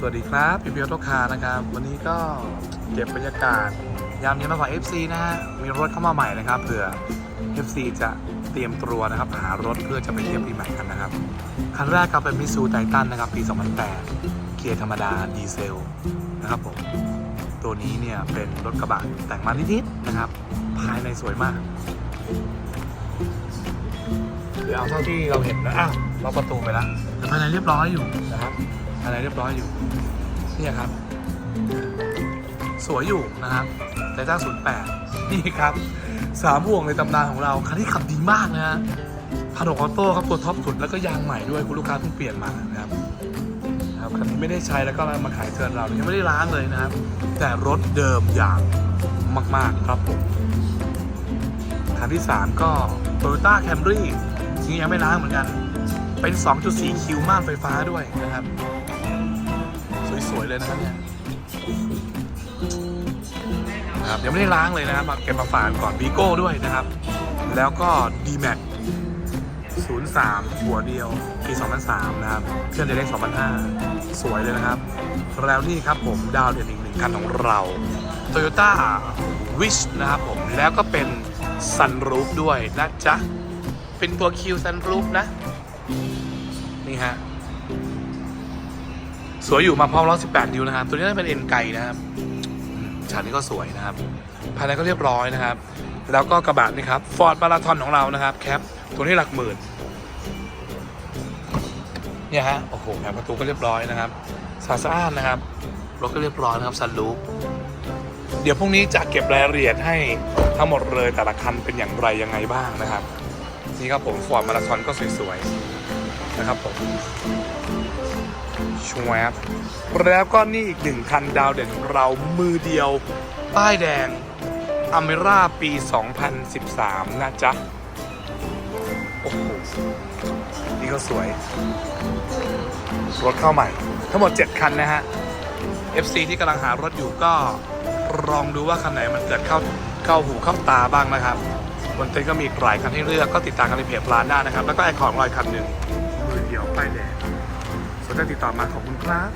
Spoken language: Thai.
สวัสดีครับพี่เบียวโตคานะครับ วันนี้ก็เก็บบรรยากาศ ยามเย็นมาฝาก FC นะฮะมีรถเข้ามาใหม่นะครับเผื่อ FC จะเตรียมตัวนะครับ หารถเพื่อจะไปเที่ยวปีใหม่กันนะครับ คันแรกครับเป็นมิซูไททันนะครับ ปี 2008 เกียร์ธรรมดาดีเซลนะครับผมตัวนี้เนี่ยเป็นรถกระบะแต่งมานิดๆนะครับ ภายในสวยมาก เดี๋ยวเอาเท่าที่เราเห็นนะอ้าวล็อกประตูไปแล้วภายในเรียบร้อยอยู่นะครับ ภายในเรียบร้อยอยู่เนี่ยครับ สวยอยู่นะครับแต่จ้าศูนย์แปดนี่ครับสามห่วงในตำนานของเราคันที่ขับดีมากนะฮะพันหกออโต้ครับตัวท็อปสุดแล้วก็ยางใหม่ด้วยคุณลูกค้าเพิ่งเปลี่ยนมานะครับครับคันนี้ไม่ได้ใช้แล้วก็มาขายเทือนเรายังไม่ได้ล้างเลยนะครับ แต่รถเดิมอย่างมาก ๆ ครับผมคันที่ 3 ก็ Toyota Camry จริงยังไม่ล้างเหมือนกัน เป็น 2.4 คิวม่านไฟฟ้าด้วยนะครับ สวยๆเลยนะครับเนี่ยนะครับยังไม่ได้ล้างเลยนะครับมาเก็บมาฝากก่อนวีโก้ด้วยนะครับ แล้วก็ D-Max 03 หัวเดียวปี 2003 นะครับเครื่องจะได้2005 สวยเลยนะครับ แล้วนี่ครับผมดาวเด่นอีกหนึ่งคันของเรา Toyota Wish นะครับผม แล้วก็เป็น Sunroof ด้วยนะจ๊ะ เป็นตัว Q Sunroof นะ นี่ฮะ สวยอยู่มาพร้อมล้อ18นิ้วนะครับ ตัวนี้น่าจะเป็นเอ็นไก่นะครับฉากนี้ก็สวยนะครับ ภายในก็เรียบร้อยนะครับ แล้วก็กระบะนี่ครับ Ford Marathon ของเรานะครับแคปตัวนี้หลักหมื่นเนี่ยฮะโอ้โหแผงประตูก็เรียบร้อยนะครับสะอาดสานนะครับรถก็เรียบร้อยนะครับซันรูฟเดี๋ยวพรุ่งนี้จะเก็บรายละเอียดให้ทั้งหมดเลยแต่ละคันเป็นอย่างไรยังไงบ้างนะครับ นี่ครับผมฟอร์ดมาราธอนก็สวยๆนะครับผม ชวบแล้วก็นี่อีกหนึ่งคันดาวเด่นของเรามือเดียว ป้ายแดงอเมร่าปี 2013 นะจ๊ะ โอ้โห นี่ก็สวย รถเข้าใหม่ ทั้งหมด 7 คันนะฮะ FC ที่กำลังหารถอยู่ก็ลองดูว่าคันไหนมันเกิดเข้าเข้าหูเข้าตาบ้างนะครับบนเต็นท์ก็มีอีกหลายคันให้เลือกก็ติดตามกันในเพจร้านได้นะครับ แล้วก็ไอคอนลอยคันหนึ่ง จะติดต่อมาขอบคุณครับ